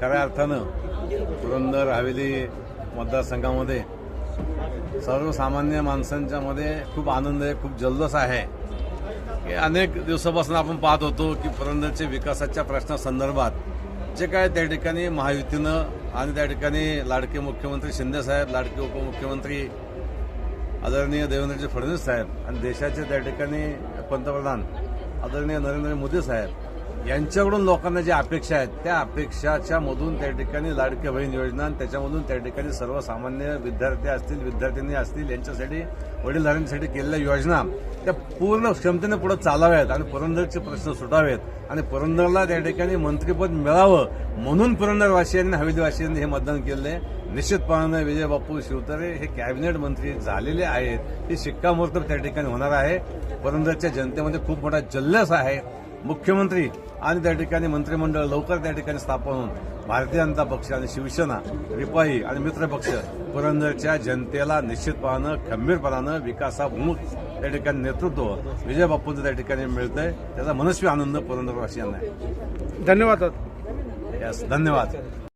खऱ्या अर्थानं पुरंदर हवेली मतदारसंघामध्ये सर्वसामान्य माणसांच्या मध्ये खूप आनंद आहे खूप जल्लोष आहे. की अनेक दिवसापासून आपण पाहत होतो की पुरंदरच्या विकासाच्या प्रश्नासंदर्भात जे काय त्या ठिकाणी महायुतीनं आणि त्या ठिकाणी लाडके मुख्यमंत्री शिंदेसाहेब लाडके उपमुख्यमंत्री आदरणीय देवेंद्रजी फडणवीस साहेब आणि देशाचे त्या ठिकाणी पंतप्रधान आदरणीय नरेंद्र मोदी साहेब यांच्याकडून लोकांना ज्या अपेक्षा आहेत त्या अपेक्षाच्या मधून त्या ठिकाणी लाडक्या बहीण योजना आणि त्याच्यामधून त्या ठिकाणी सर्वसामान्य विद्यार्थी असतील विद्यार्थिनी असतील यांच्यासाठी वडीलधाऱ्यांसाठी केलेल्या योजना त्या पूर्ण क्षमतेने पुढे चालाव्यात आणि पुरंदरचे प्रश्न सुटावेत आणि पुरंदरला त्या ठिकाणी मंत्रीपद मिळावं म्हणून पुरंदरवासियांनी हवेलीवासियांनी हे मतदान केले निश्चितपणाने विजय बापू शिवतरे हे कॅबिनेट मंत्री झालेले आहेत. हे शिक्कामोर्तब त्या ठिकाणी होणार आहे. पुरंदरच्या जनतेमध्ये खूप मोठा जल्लस आहे. मुख्यमंत्री आणि त्या ठिकाणी मंत्रिमंडळ लवकर त्या ठिकाणी स्थापन होऊन भारतीय जनता पक्ष आणि शिवसेना रिपाई आणि मित्रपक्ष पुरंदरच्या जनतेला निश्चितपणानं खंबीरपणानं विकासाभिमुख त्या ठिकाणी नेतृत्व विजय बापूंचं त्या ठिकाणी मिळतंय. त्याचा मनस्वी आनंद पुरंदरवासियांना आहे. धन्यवाद. यस धन्यवाद.